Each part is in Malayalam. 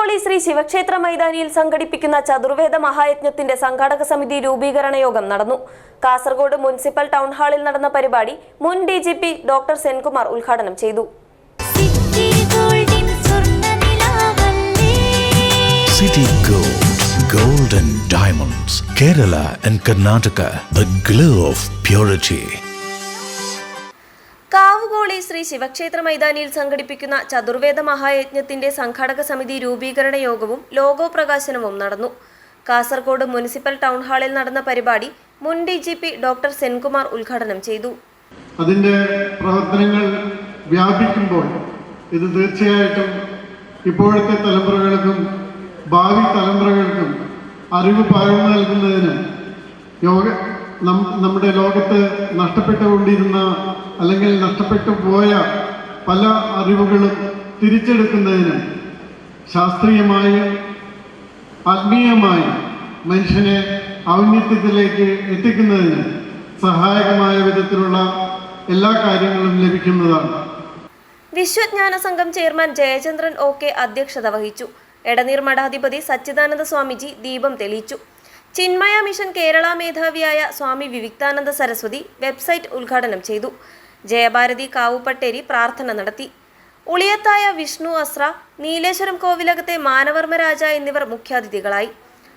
കാവുകോളി ശ്രീ ശിവക്ഷേത്ര മൈതാനിയിൽ സംഘടിപ്പിക്കുന്ന ചതുർവേദ മഹായജ്ഞത്തിന്റെ സംഘാടക സമിതി രൂപീകരണ യോഗം നടന്നു. കാസർഗോഡ് മുനിസിപ്പൽ ടൗൺ ഹാളിൽ നടന്ന പരിപാടി മുൻ D G P doctor Senkumar ഉദ്ഘാടനം ചെയ്തു. City Gold, Gold and Diamonds, Kerala and Karnataka, the glow of purity. Kavukoli Shri ശിവക്ഷേത്ര മൈതാനിയിൽ സംഘടിപ്പിക്കുന്ന ചതുർവേദ മഹായജ്ഞത്തിന്റെ സംഘാടക സമിതി രൂപീകരണ യോഗവും ലോഗോ പ്രകാശനവും നടന്നു. കാസർഗോഡ് മുനിസിപ്പൽ ടൗൺ ഹാളിൽ നടന്ന പരിപാടി മുൻ D G P doctor Senkumar ഉദ്ഘാടനം ചെയ്തു. അതിന്റെ പ്രവർത്തനങ്ങൾ വ്യാപിക്കുമ്പോൾ ഇത് തീർച്ചയായിട്ടും ഇപ്പോഴത്തെ തലമുറകൾക്കും ഭാവി തലമുറകൾക്കും അറിവ് പകർന്നു നൽകുന്നതിന് യോഗ നമ്മുടെ ലോകത്ത് നഷ്ടപ്പെട്ടുകൊണ്ടിരുന്ന അല്ലെങ്കിൽ നഷ്ടപ്പെട്ടു പോയ പല അറിവുകളും തിരിച്ചെടുക്കുന്നതിനും ശാസ്ത്രീയമായും ആത്മീയമായും മനുഷ്യനെ ഔന്നത്യത്തിലേക്ക് എത്തിക്കുന്നതിന് സഹായകമായ വിധത്തിലുള്ള എല്ലാ കാര്യങ്ങളും ലഭിക്കുന്നതാണ്. വിശ്വജ്ഞാന സംഘം ചെയർമാൻ ജയചന്ദ്രൻ ഒ കെ അധ്യക്ഷത വഹിച്ചു. എടനീർ മഠാധിപതി സച്ചിദാനന്ദ സ്വാമിജി ദീപം തെളിയിച്ചു. ചിന്മയ മിഷൻ കേരള മേധാവിയായ സ്വാമി വിവിക്താനന്ദ സരസ്വതി വെബ്സൈറ്റ് ഉദ്ഘാടനം ചെയ്തു. ജയഭാരതി കാവുപട്ടേരി പ്രാർത്ഥന നടത്തി. ഉളിയത്തായ വിഷ്ണു അസ്ര നീലേശ്വരം കോവിലകത്തെ മാനവർമ്മ രാജ എന്നിവർ മുഖ്യാതിഥികളായി.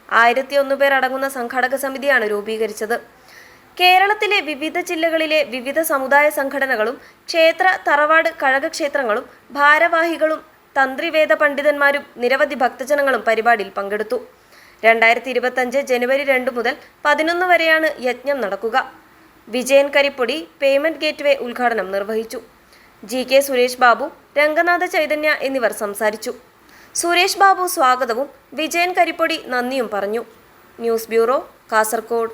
ആയിരത്തി ഒന്ന് പേർ അടങ്ങുന്ന സംഘാടക സമിതിയാണ് രൂപീകരിച്ചത്. കേരളത്തിലെ വിവിധ ജില്ലകളിലെ വിവിധ സമുദായ സംഘടനകളും ക്ഷേത്ര തറവാട് കഴകക്ഷേത്രങ്ങളും ഭാരവാഹികളും തന്ത്രിവേദ പണ്ഡിതന്മാരും നിരവധി ഭക്തജനങ്ങളും പരിപാടിയിൽ പങ്കെടുത്തു. രണ്ടായിരത്തി ഇരുപത്തഞ്ച് ജനുവരി രണ്ട് മുതൽ പതിനൊന്ന് വരെയാണ് യജ്ഞം നടക്കുക. വിജയൻ കരിപ്പൊടി പേയ്മെന്റ് ഗേറ്റ്വേ ഉദ്ഘാടനം നിർവഹിച്ചു. ജി കെ സുരേഷ് ബാബു രംഗനാഥ ചൈതന്യ എന്നിവർ സംസാരിച്ചു. സുരേഷ് ബാബു സ്വാഗതവും വിജയൻ കരിപ്പൊടി നന്ദിയും പറഞ്ഞു. News bureau Kasaragod